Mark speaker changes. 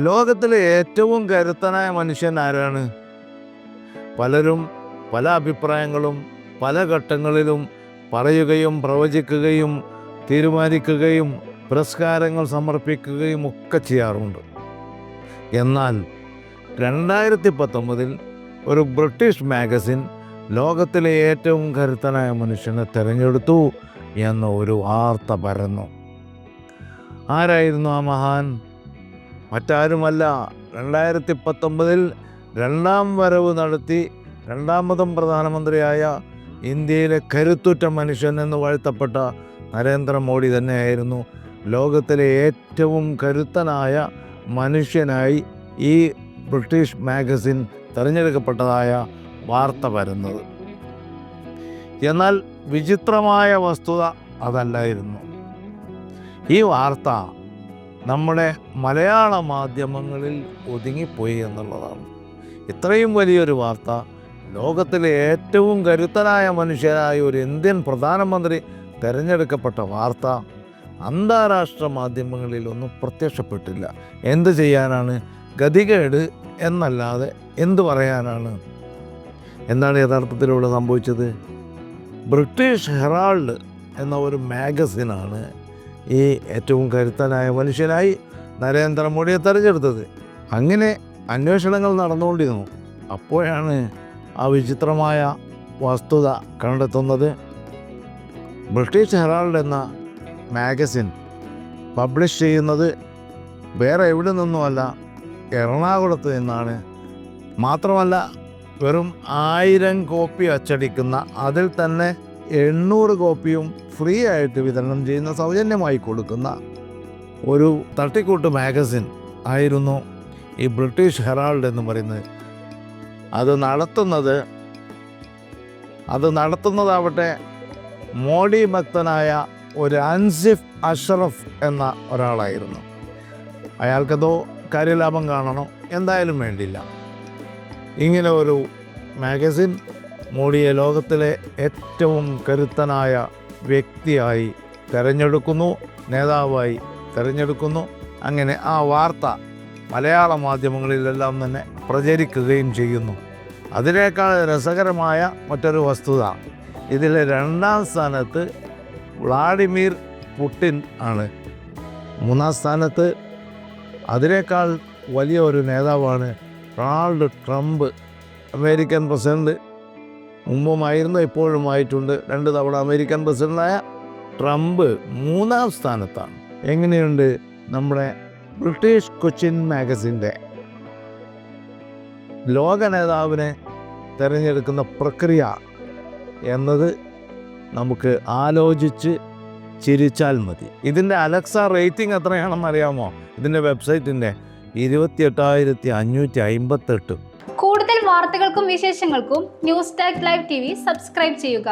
Speaker 1: ലോകത്തിലെ ഏറ്റവും കരുത്തനായ മനുഷ്യൻ ആരാണ്? പലരും പല അഭിപ്രായങ്ങളും പല ഘട്ടങ്ങളിലും പറയുകയും പ്രവചിക്കുകയും തീരുമാനിക്കുകയും പുരസ്കാരങ്ങൾ സമർപ്പിക്കുകയും ഒക്കെ ചെയ്യാറുണ്ട്. എന്നാൽ രണ്ടായിരത്തി പത്തൊമ്പതിൽ ഒരു ബ്രിട്ടീഷ് മാഗസിൻ ലോകത്തിലെ ഏറ്റവും കരുത്തനായ മനുഷ്യനെ തിരഞ്ഞെടുത്തു എന്ന ഒരു വാർത്ത പരന്നു. ആരായിരുന്നു ആ മഹാൻ? മറ്റാരുമല്ല. രണ്ടായിരത്തി പത്തൊമ്പതിൽ രണ്ടാം വരവ് നടത്തി രണ്ടാമതും പ്രധാനമന്ത്രിയായ ഇന്ത്യയിലെ കരുത്തുറ്റ മനുഷ്യൻ എന്ന് വാഴ്ത്തപ്പെട്ട നരേന്ദ്രമോദി തന്നെയായിരുന്നു. ലോകത്തിലെ ഏറ്റവും കരുത്തനായ മനുഷ്യനായി ഈ ബ്രിട്ടീഷ് മാഗസിൻ തിരഞ്ഞെടുക്കപ്പെട്ടതായ വാർത്ത വരുന്നത്. എന്നാൽ വിചിത്രമായ വസ്തുത അതല്ലായിരുന്നു. ഈ വാർത്ത നമ്മുടെ മലയാള മാധ്യമങ്ങളിൽ ഒതുങ്ങിപ്പോയി എന്നുള്ളതാണ്. ഇത്രയും വലിയൊരു വാർത്ത ലോകത്തിലെ ഏറ്റവും കരുത്തനായ മനുഷ്യനായ ഒരു ഇന്ത്യൻ പ്രധാനമന്ത്രി തിരഞ്ഞെടുക്കപ്പെട്ട വാർത്ത അന്താരാഷ്ട്ര മാധ്യമങ്ങളിൽ ഒന്നും പ്രത്യക്ഷപ്പെട്ടില്ല. എന്ത് ചെയ്യാനാണ്? ഗതികേട് എന്നല്ലാതെ എന്തു പറയാനാണ്? എന്താണ് യഥാർത്ഥത്തിലൂടെ സംഭവിച്ചത്? ബ്രിട്ടീഷ് ഹെറാൾഡ് എന്ന ഒരു മാഗസിനാണ് ഈ ഏറ്റവും കരുത്തനായ മനുഷ്യനായി നരേന്ദ്രമോദിയെ തെരഞ്ഞെടുത്തത്. അങ്ങനെ അന്വേഷണങ്ങൾ നടന്നുകൊണ്ടിരുന്നു. അപ്പോഴാണ് ആ വിചിത്രമായ വസ്തുത കണ്ടെത്തുന്നത്. ബ്രിട്ടീഷ് ഹെറാൾഡ് എന്ന മാഗസിൻ പബ്ലിഷ് ചെയ്യുന്നത് വേറെ എവിടെ നിന്നുമല്ല എറണാകുളത്ത് നിന്നാണ്. മാത്രമല്ല വെറും ആയിരം കോപ്പി അച്ചടിക്കുന്ന അതിൽ തന്നെ എണ്ണൂറ് കോപ്പിയും ഫ്രീ ആയിട്ട് വിതരണം ചെയ്യുന്ന സൗജന്യമായി കൊടുക്കുന്ന ഒരു തട്ടിക്കൂട്ട് മാഗസിൻ ആയിരുന്നു ഈ ബ്രിട്ടീഷ് ഹെറാൾഡ് എന്ന് പറയുന്നത്. അത് നടത്തുന്നത് അത് നടത്തുന്നതാവട്ടെ മോഡി ഭക്തനായ ഒരു അൻസിഫ് അഷറഫ് എന്ന ഒരാളായിരുന്നു. അയാൾക്കതോ കാര്യലാഭം കാണണോ? എന്തായാലും വേണ്ടില്ല. ഇങ്ങനെ ഒരു മാഗസിൻ മോഡിയെ ലോകത്തിലെ ഏറ്റവും കരുത്തനായ വ്യക്തിയായി തിരഞ്ഞെടുക്കുന്നു നേതാവായി തിരഞ്ഞെടുക്കുന്നു. അങ്ങനെ ആ വാർത്ത മലയാള മാധ്യമങ്ങളിലെല്ലാം തന്നെ പ്രചരിക്കുകയും ചെയ്യുന്നു. അതിനേക്കാൾ രസകരമായ മറ്റൊരു വസ്തുത ഇതിൽ രണ്ടാം സ്ഥാനത്ത് വ്ളാഡിമിർ പുട്ടിൻ ആണ്. മൂന്നാം സ്ഥാനത്ത് അതിനേക്കാൾ വലിയ ഒരു നേതാവാണ് ഡൊണാൾഡ് ട്രംപ് അമേരിക്കൻ പ്രസിഡന്റ്. മുമ്പുമായിരുന്നു ഇപ്പോഴുമായിട്ടുണ്ട്. രണ്ട് തവണ അമേരിക്കൻ പ്രസിഡന്റായ ട്രംപ് മൂന്നാം സ്ഥാനത്താണ്. എങ്ങനെയുണ്ട് നമ്മുടെ ബ്രിട്ടീഷ് കൊച്ചിൻ മാഗസിന്റെ ലോക നേതാവിനെ തിരഞ്ഞെടുക്കുന്ന പ്രക്രിയ എന്നത് നമുക്ക് ആലോചിച്ച് ചിരിച്ചാൽ മതി. ഇതിന്റെ അലക്സ റേറ്റിംഗ് എത്രയാണെന്ന് അറിയാമോ ഇതിന്റെ വെബ്സൈറ്റിന്റെ ഇരുപത്തിയെട്ടായിരത്തി അഞ്ഞൂറ്റി അമ്പത്തെട്ട്.
Speaker 2: കൂടുതൽ വാർത്തകൾക്കും വിശേഷങ്ങൾക്കും news talk live T subscribe ചെയ്യുക.